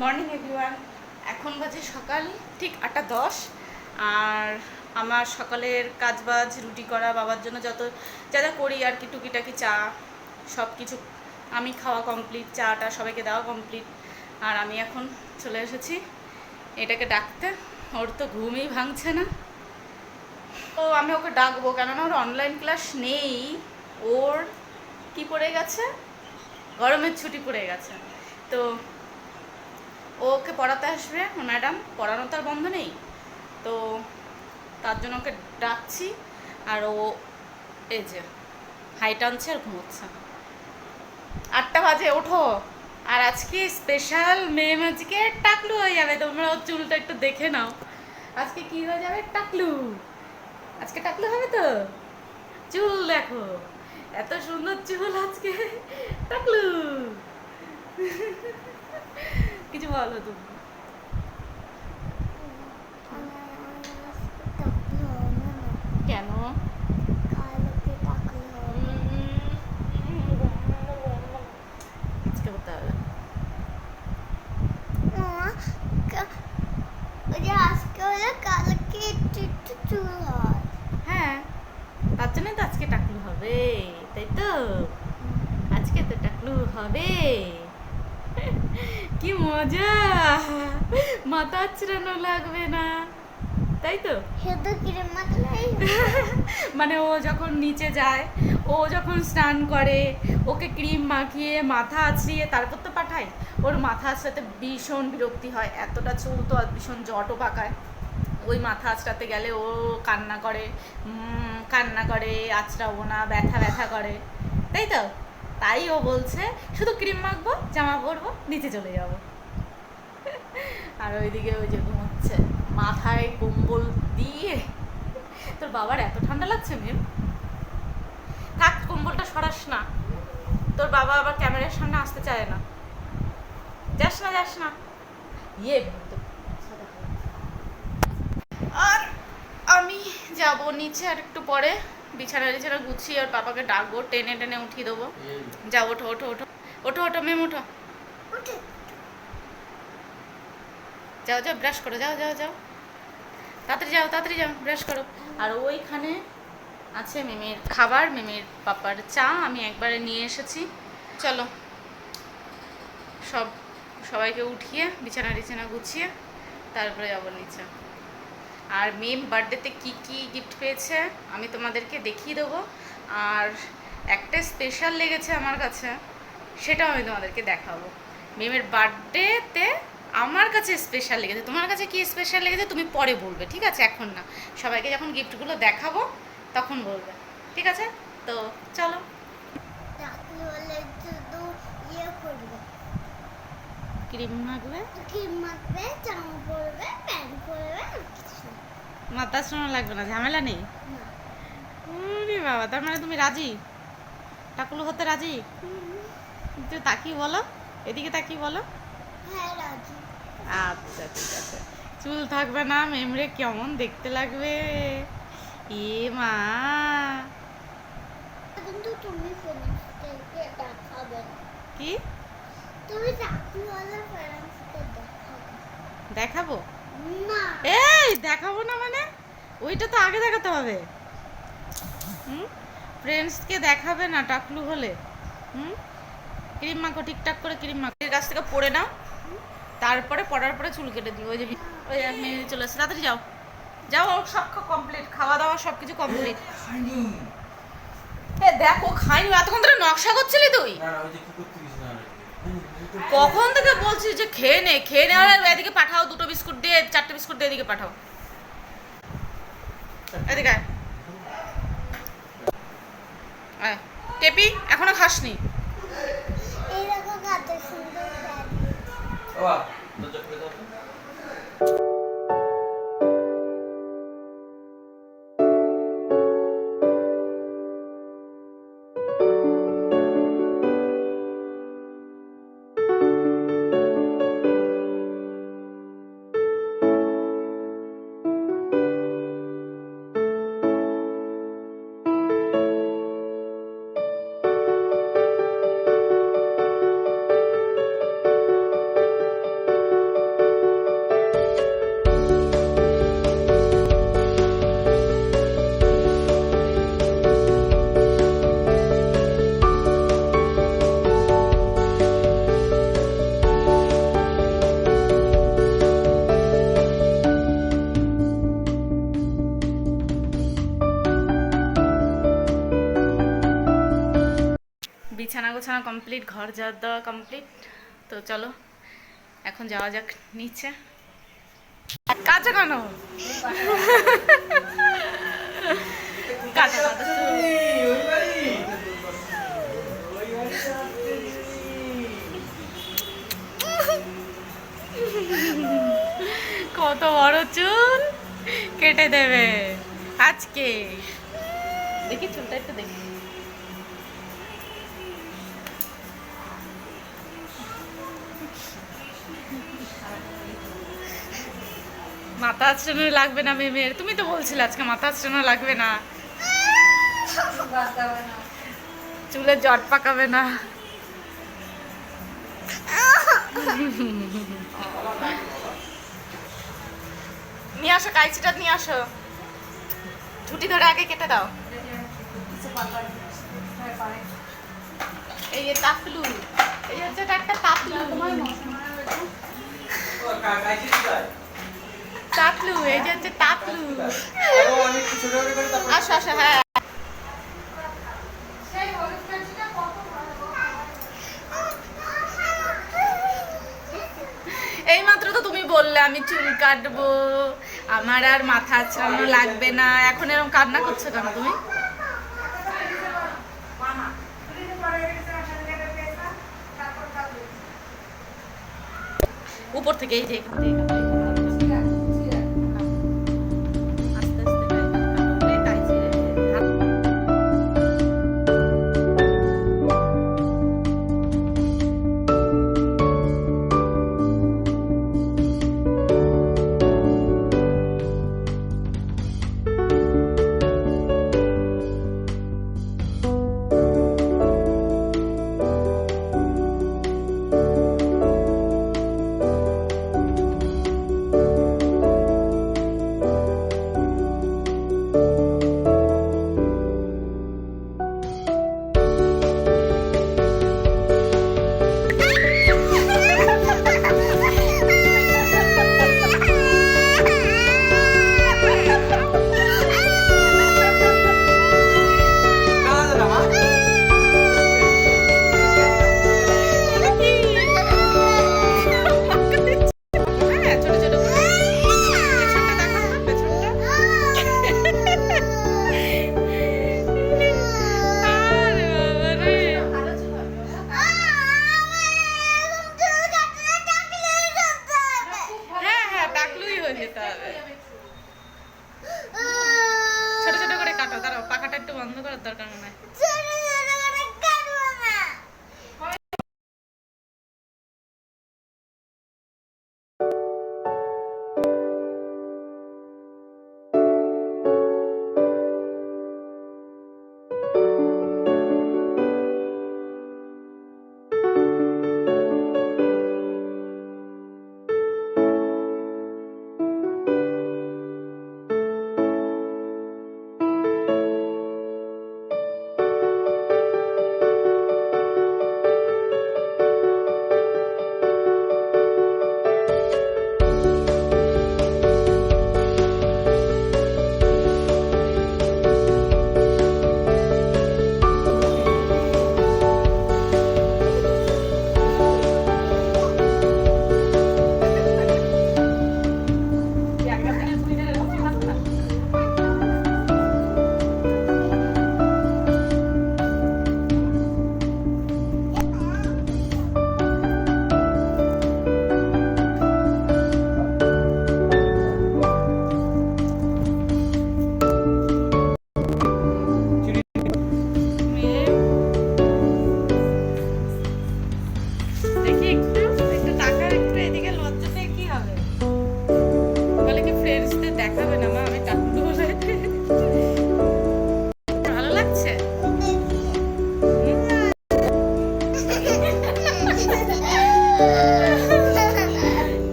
Morning everyone এখন বাজে সকাল, ঠিক আটটা দশ। আর আমার সকালের কাজবাজ, রুটি করা, বাবার জন্য যত যা যা করি আর কি, টুকিটাকি চা সব কিছু আমি খাওয়া কমপ্লিট চাটা সবাইকে দেওয়া কমপ্লিট আর আমি এখন চলে এসেছি। এটাকে ডাকতে, ওর তো ঘুমই ভাঙছে না। তো আমি ওকে ডাকবো কেননা ওর অনলাইন ক্লাস নেই। ওর কি পড়ে গেছে? গরমের ছুটি পড়ে গেছে। তো ওকে পড়াতে আসবে, ম্যাডাম। পড়ানো তার বন্ধ নেই। তো তার জন্য ওকে ডাকছি, আর ও এই যে হাইট আনছে আর ঘুমোচ্ছে। আটটা বাজে, ওঠো। আর আজকে স্পেশাল মেয়ে আজকে টাকলু হয়ে যাবে। তোমরা ওর চুলটা একটু দেখে নাও। আজকে কি হয়ে যাবে? টাকলু। আজকে টাকলু হবে তো? চুল দেখো। এত সুন্দর চুল আজকে। টাকলু। বলো তুমি কেন? হ্যাঁ তার জন্য তো আজকে টাকলু হবে তাই তো? আজকে তো টাকলু হবে। কি মজা? মাথা আচড়ানো লাগবে না। তাই তো? মানে ও যখন নিচে যায় ও যখন স্নান করে ওকে ক্রিম মাখিয়ে মাথা আছড়িয়ে তারপর তো পাঠায় ওর মাথা আছড়াতে ভীষণ বিরক্তি হয় এতটা চুল তো আর ভীষণ জটও পাকায়। ওই মাথা আঁচড়াতে গেলে ও কান্না করে কান্না করে আঁচড়াবো না ব্যথা ব্যথা করে। তাই তো? তাই ও বলছে, শুধু ক্রিম মাখবো, জামা পরবো, নিচে চলে যাব। আর ওইদিকে ওই যে ঘুমোচ্ছে, মাথায় কম্বল দিয়ে। তোর বাবার এত ঠান্ডা লাগছে, মেম? থাক, কম্বলটা সরাস না। তোর বাবা আবার ক্যামেরার সামনে আসতে চায় না। যাস না যাস না। ইয়ে আর আমি যাব নিচে আর একটু পরে। বিছানা টিছানা গুছিয়ে আর পাপাকে ডাকবো টেনে টেনে উঠিয়ে দেবো। যা ওঠো ওঠো ওঠো। ওঠো ওঠো মেম ওঠো। যাও যাও ব্রাশ করো যাও যাও যাও। তাড়াতাড়ি যাও তাড়াতাড়ি যাও ব্রাশ করো। আর ওইখানে আছে মিমির খাবার মিমির পাপার চা আমি একবারে নিয়ে এসেছি। চলো। সব সবাইকে উঠিয়ে বিছানা টিছানা গুছিয়ে তারপরে যাব নিচে। আর মেম বার্থডেতে কি কি গিফট পেয়েছে আমি তোমাদেরকে দেখিয়ে দেবো। আর একটা স্পেশাল লেগেছে আমার কাছে সেটাও আমি তোমাদেরকে দেখাবো। মেমের বার্থডেতে আমার কাছে স্পেশাল লেগেছে তোমার কাছে কি স্পেশাল লেগেছে তুমি পরে বলবে ঠিক আছে? এখন না। সবাইকে যখন গিফটগুলো দেখাবো তখন বলবে ঠিক আছে? তো চলো। ক্রিম মাখবে মাথা শোনা লাগবে না ঝামেলা নেই। বাবা তার মানে তুমি রাজি? টাকুলু হতে রাজি? তুই তাকিয়ে বলো এদিকে তাকিয়ে বলো। আচ্ছা ঠিক আছে। চুল থাকবে না মেমরে কেমন দেখতে লাগবে? এ মা। কিন্তু তুমি কি? তুমি দেখাবো। না এই দেখাবো না মানে? ওইটা তো আগে দেখাতে হবে। হুম? ফ্রেন্ডসকে দেখাবে না টাকলু হলে। হুম? ক্রিম মাখো ঠিকঠাক করে ক্রিম মাখো। এর কাছ থেকে পড়ে নাও। তারপরে পড়ার পরে চুল কেটে দিও ওই যে ওই এক মিনিট চলে আসছে। তাড়াতাড়ি যাও। যাও ওর সব কমপ্লিট খাওয়া দাওয়া সব কিছু কমপ্লিট এ দেখো খাইনি। এতক্ষণ ধরে নকশা করছিলি তুই? কখন থেকে বলছি যে খেয়ে নে খেয়ে নে আর এদিকে পাঠাও দুটো বিস্কুট দিয়ে চারটে বিস্কুট দিয়ে এদিকে পাঠাও এদিকে আয়। আয়। টেপি এখনও খাসনি এই দেখো কত সুন্দর শাড়ি গোছানা কমপ্লিট ঘর ঝাড় দেওয়া কমপ্লিট তো চলো, এখন যাওয়া যাক নিচে। কাঁচা কেন কাঁচা কত বড় চুল। কেটে দেবে। আজকে। দেখি চুলটা একটু দেখি। মাথা আঁচড়ানো লাগবে না মেমের তুমি তো বলছিলে আজকে মাথা আঁচড়ানো লাগবে না। চুলে জট পাকাবে না। নিয়ে আসো, কাইচিটা নিয়ে আসো। ছুটি ধরে আগে কেটে দাও। এই যে তাপলু এই হচ্ছে একটা তাপলু তাপলু এই যে হচ্ছে তাপলু আসো আসো হ্যাঁ। এই মাত্র তো তুমি বললে আমি চুল কাটবো, আমার আর মাথা আছড়ানো লাগবে না। এখন এরকম কান্না করছ কেন তুমি? উপর থেকে এই যে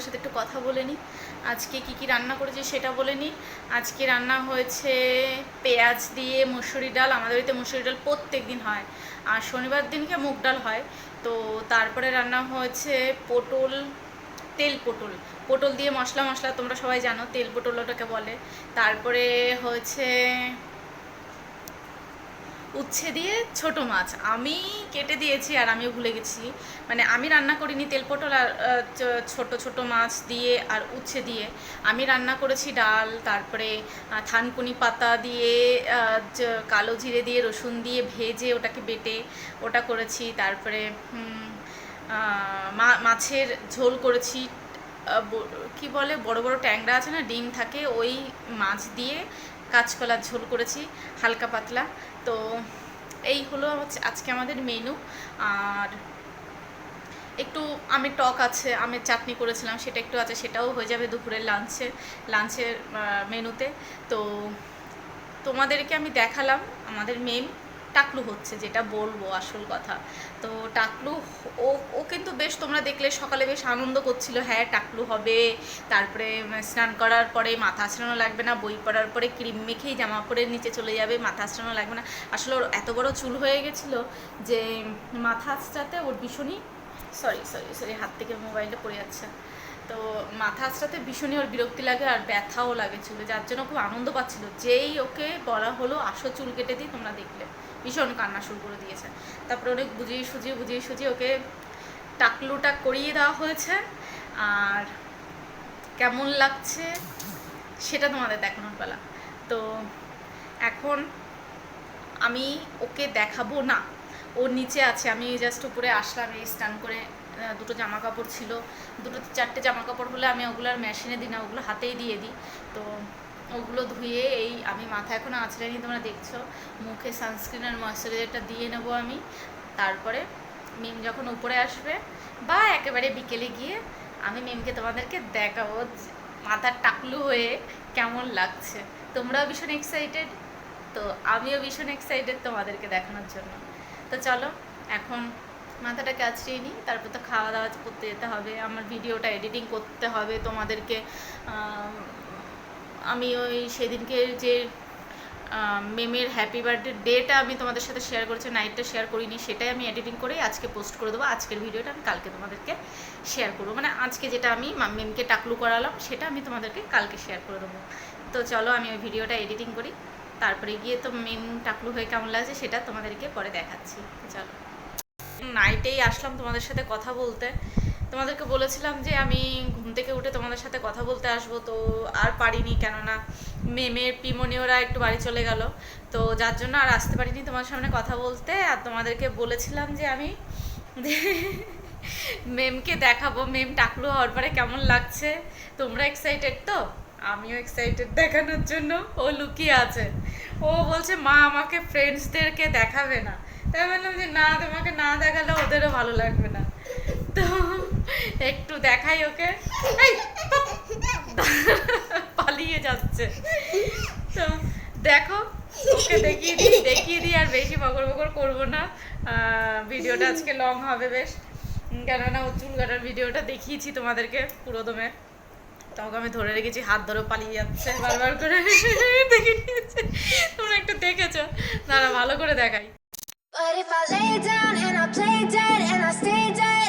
তোমাদের সাথে একটু কথা বলে নিই। আজকে কি কি রান্না করেছি সেটা বলে নিই। আজকে রান্না হয়েছে পেঁয়াজ দিয়ে মুসুরি ডাল। আমাদের বাড়িতে মুসুরি ডাল প্রত্যেক দিন হয়। আর শনিবার দিনকে মুগ ডাল হয়। তো তারপরে রান্না হয়েছে পটল, তেল পটল। পটল দিয়ে মশলা মশলা তোমরা সবাই জানো, তেল পটল ওটাকে বলে। তারপরে হয়েছে উচ্ছে দিয়ে ছোট মাছ। আমি কেটে দিয়েছি আর আমিও ভুলে গেছি। মানে আমি রান্না করিনি তেল পটল আর ছোট ছোট মাছ দিয়ে আর উচ্ছে দিয়ে। আমি রান্না করেছি ডাল, তারপরে থানকুনি পাতা দিয়ে কালো জিরে দিয়ে, রসুন দিয়ে ভেজে ওটাকে বেটে ওটা করেছি। তারপরে মাছের ঝোল করেছি। কি বলে? বড় বড় ট্যাংরা আছে না, ডিম থাকে, ওই মাছ দিয়ে কাঁচকলার ঝোল করেছি, হালকা পাতলা। তো এই হলো হচ্ছে আজকে আমাদের মেনু আর একটু আমের টক আছে, আমের চাটনি করেছিলাম, সেটা একটু আছে, সেটাও হয়ে যাবে দুপুরের লাঞ্চে লাঞ্চের মেনুতে তো তোমাদেরকে আমি দেখালাম আমাদের মেম টাকলু হচ্ছে, যেটা বলব আসল কথা। তো টাকলু ও ও কিন্তু বেশ তোমরা দেখলে সকালে বেশ আনন্দ করছিল হ্যাঁ টাকলু হবে। তারপরে স্নান করার পরে মাথা আঁচড়ানো লাগবে না, বই পড়ার পরে ক্রিম মেখেই জামা পরে নিচে চলে যাবে, মাথা আঁচড়ানো লাগবে না। আসলে ওর এত বড় চুল হয়ে গেছিল যে মাথা আঁচড়াতে ওর ভীষণই, সরি সরি সরি, হাত থেকে মোবাইলটা পড়ে যাচ্ছে। তো মাথা আঁচড়াতে ভীষণই ওর বিরক্তি লাগে আর ব্যথাও লাগে চুলে, যার জন্য খুব আনন্দ পাচ্ছিল। যেই ওকে বলা হলো, আসো চুল কেটে দিই, তোমরা দেখলে। ভীষণ কান্না শুরু করে দিয়েছে। তারপরে অনেক বুঝিয়ে সুজিয়ে বুঝিয়ে সুজিয়ে ওকে টাকলুটা করিয়ে দেওয়া হয়েছে। আর কেমন লাগছে সেটা তোমাদের দেখানোর বেলা তো এখন আমি ওকে দেখাবো না। ও নিচে আছে, আমি জাস্ট উপরে আসলাম, এই স্টান করে দুটো জামা কাপড় ছিল। দুটো চারটে জামা কাপড় হলে আমি ওগুলো আর মেশিনে দিই না, ওগুলো হাতেই দিয়ে দিই। তো ওগুলো ধুয়ে এই আমি মাথা এখন আঁচড়ে নিই তোমরা দেখছ। মুখে সানস্ক্রিন আর ময়শ্চারাইজারটা দিয়ে নেব আমি। তারপরে মিম যখন উপরে আসবে বা একেবারে বিকেলে গিয়ে আমি মিমকে তোমাদেরকে দেখাবো মাথার টাকলু হয়ে কেমন লাগছে। তোমরাও ভীষণ এক্সাইটেড তো আমিও ভীষণ এক্সাইটেড তোমাদেরকে দেখানোর জন্য। তো চলো, এখন মাথাটাকে আছড়িয়ে নিই, তারপর তো খাওয়া দাওয়া করতে যেতে হবে, আমার ভিডিওটা এডিটিং করতে হবে তোমাদেরকে আম, ওই সেদিনকে যে মেমের হ্যাপি বার্থডে ডেটা আমি তোমাদের সাথে শেয়ার করেছি নাইটটা শেয়ার করিনি সেটাই আমি এডিটিং করে আজকে পোস্ট করে দেবো। আজকের ভিডিওটা আমি কালকে তোমাদেরকে শেয়ার করব। মানে আজকে যেটা আমি মেমকে টাকলু করালাম সেটা আমি তোমাদেরকে কালকে শেয়ার করে দেবো। তো চলো আমি ওই ভিডিওটা এডিটিং করি। তারপরে গিয়ে তো মেম টাকলু হয়ে কেমন লাগছে সেটা তোমাদেরকে পরে দেখাচ্ছি। চলো। নাইটেই আসলাম তোমাদের সাথে কথা বলতে। তোমাদেরকে বলেছিলাম যে আমি ঘুম থেকে উঠে তোমাদের সাথে কথা বলতে আসব, তো আর পারিনি কেননা মেমের পিমনিওরা একটু বাড়ি চলে গেল। তো যার জন্য আর আসতে পারিনি তোমার সামনে কথা বলতে। আর তোমাদেরকে বলেছিলাম যে আমি মেমকে দেখাবো। মেম টাকলু হওয়ার পরে কেমন লাগছে? তোমরা এক্সাইটেড তো? আমিও এক্সাইটেড দেখানোর জন্য। ও লুকিয়ে আছে। ও বলছে, মা আমাকে ফ্রেন্ডসদেরকে দেখাবে না। তাই বললাম যে, না, তোমাকে না দেখালে ওদেরও ভালো লাগবে না। তো একটু দেখাই ওকে। পালিয়ে যাচ্ছে। তো দেখো ওকে দেখিয়ে দিই দেখিয়ে দিই আর বেশি বকর বকর করব না। ভিডিওটা আজকে লং হবে বেশ। কেননা ও চুল কাটার ভিডিওটা দেখিয়েছি তোমাদেরকে পুরো দমে তখন আমি ধরে রেখেছি হাত ধরে পালিয়ে যাচ্ছে বারবার করে। দেখে নিয়েছে তোমরা একটু দেখেছ। দাঁড়া ভালো করে দেখাই। But if I lay down and I play dead and I stay dead,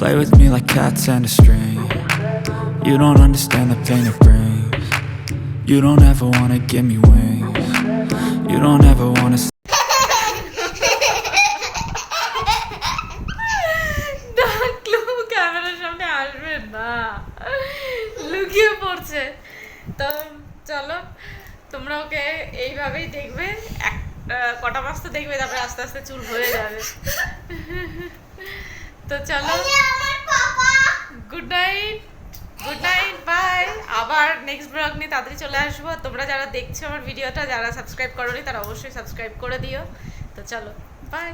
Play with me like cats and a string. You don't understand the pain it brings. You don't ever wanna give me wings. You don't ever wanna. ডাকলু ক্যামেরার সামনে আসবে না লুকিয়ে পড়ছে তো চলো তোমরা ওকে এইভাবেই দেখবে এক কটা মাস তো দেখবে তারপরে আস্তে আস্তে চুল হয়ে যাবে তো চলো। Good night good night bye আবার নেক্সট ব্লগ নিয়ে তাড়াতাড়ি চলে আসব। তোমরা যারা দেখছ আমার ভিডিওটা যারা সাবস্ক্রাইব করোনি তারা অবশ্যই সাবস্ক্রাইব করে দিও। তো চলো। বাই